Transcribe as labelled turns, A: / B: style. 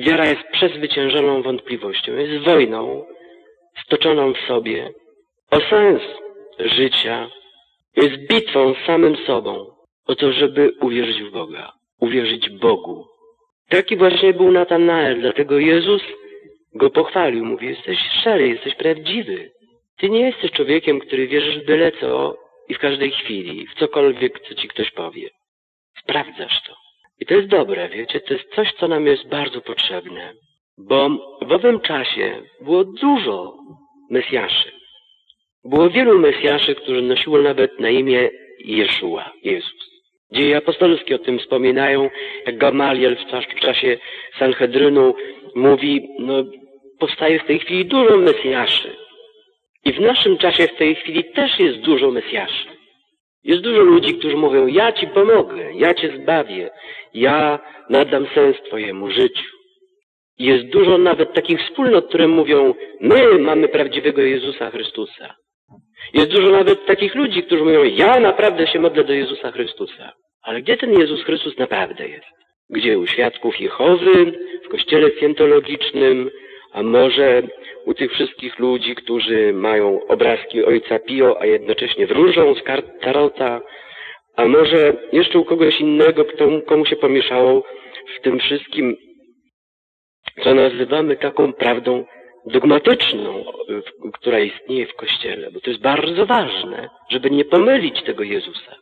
A: Wiara jest przezwyciężoną wątpliwością, jest wojną stoczoną w sobie o sens życia, jest bitwą z samym sobą o to, żeby uwierzyć w Boga, uwierzyć Bogu. Taki właśnie był Natanael, dlatego Jezus go pochwalił. Mówi, jesteś szczery, jesteś prawdziwy. Ty nie jesteś człowiekiem, który wierzysz w byle co i w każdej chwili, w cokolwiek, co ci ktoś powie. Sprawdzasz to. To jest dobre, wiecie, to jest coś, co nam jest bardzo potrzebne. Bo w owym czasie było dużo Mesjaszy. Było wielu Mesjaszy, którzy nosiło nawet na imię Jeszua, Jezus. Dzieje apostolskie o tym wspominają, jak Gamaliel w czasie Sanhedrynu mówi, no, powstaje w tej chwili dużo Mesjaszy. I w naszym czasie w tej chwili też jest dużo Mesjaszy. Jest dużo ludzi, którzy mówią, ja Ci pomogę, ja Cię zbawię, ja nadam sens Twojemu życiu. Jest dużo nawet takich wspólnot, które mówią, my mamy prawdziwego Jezusa Chrystusa. Jest dużo nawet takich ludzi, którzy mówią, ja naprawdę się modlę do Jezusa Chrystusa. Ale gdzie ten Jezus Chrystus naprawdę jest? Gdzie? U świadków Jehowy, w kościele scientologicznym, a może u tych wszystkich ludzi, którzy mają obrazki Ojca Pio, a jednocześnie wróżą z kart Tarota, a może jeszcze u kogoś innego, kto, komu się pomieszało w tym wszystkim, co nazywamy taką prawdą dogmatyczną, która istnieje w Kościele, bo to jest bardzo ważne, żeby nie pomylić tego Jezusa.